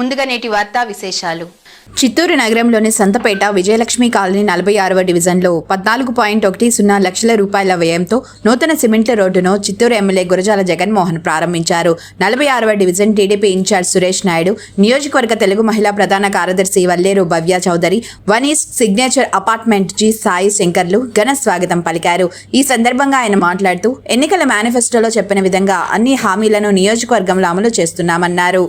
ముందుగా నేటి వార్తా విశేషాలు. చిత్తూరు నగరంలోని సంతపేట విజయలక్ష్మి కాలనీ నలభై ఆరవ డివిజన్లో పద్నాలుగు పాయింట్ ఒకటి సున్నా లక్షల రూపాయల వ్యయంతో నూతన సిమెంట్ల రోడ్డును చిత్తూరు ఎమ్మెల్యే గురజాల జగన్మోహన్ ప్రారంభించారు. నలభై ఆరవ division TDP incharge Suresh Naidu నియోజకవర్గ తెలుగు మహిళా ప్రధాన కార్యదర్శి Valleru Bhavya Chowdary one east signature apartment G Sai శంకర్లు ఘన స్వాగతం పలికారు. ఈ సందర్భంగా ఆయన మాట్లాడుతూ ఎన్నికల మేనిఫెస్టోలో చెప్పిన విధంగా అన్ని హామీలను నియోజకవర్గంలో అమలు చేస్తున్నామన్నారు.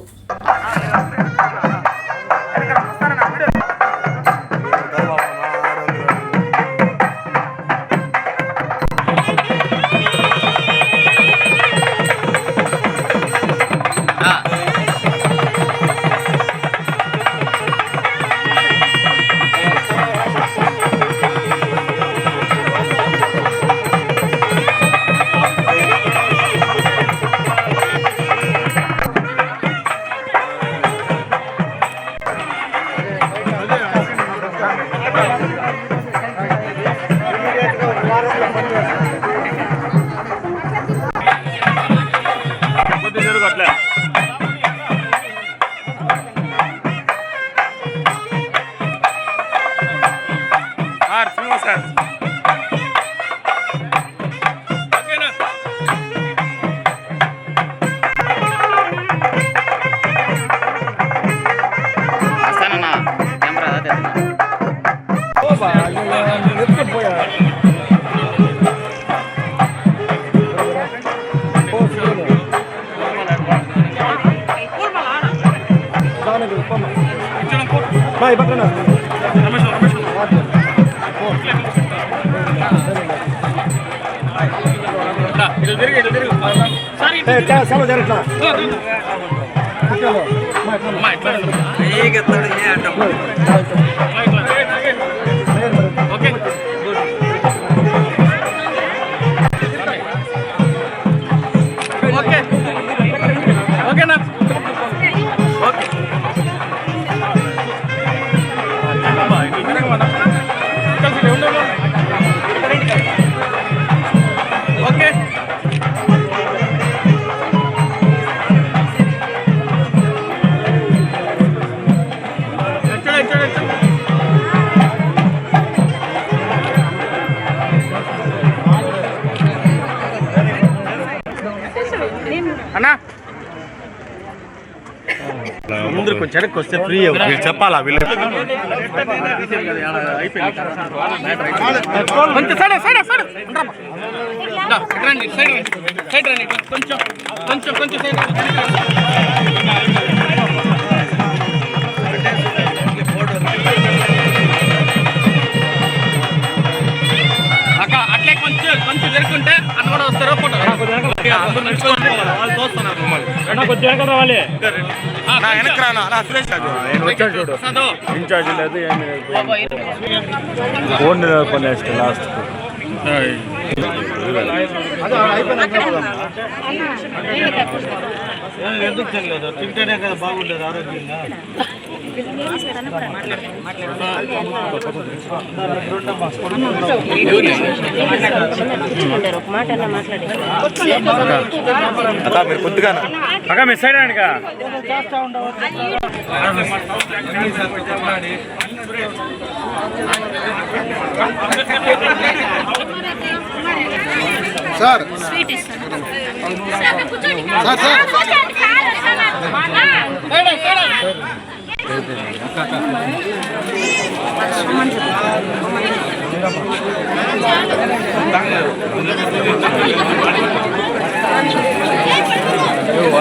ಬಾಯ್ ಬರೋಣ ರಮೇಶ್ ರಮೇಶ್ ಇದು ತಿರುಗಿ ಇದು ತಿರುಗಿ ಸರಿ ಚಲೋ ಜರಟ್ಲ ಚಲೋ ಮೈ ಮೈ ಈಗ ತಡಿ ಏ ಅಡ್ಡ ಮೈ కొంచెం వెనక్కి వస్తే ఫ్రీ వీళ్ళు చెప్పాలా? వీళ్ళు కొంచెం సైడ్ సైడ్ పోవాలి. మమ్మల్ని కొంచెం వెనక రావాలి నా వెనక రానా నా సురేష్ చూడు ఇన్ఛార్జ్ లేదు ఏమి లేదు ఫోన్ కొనేస్తే లాస్ట్ ఎందుకు తింటేనే కదా బాగుండేది ఆరోగ్యంగా అక్క మీరు కొద్దిగా అక్క మీరు సైడ్ అండి sir sir. 对对 분, 아,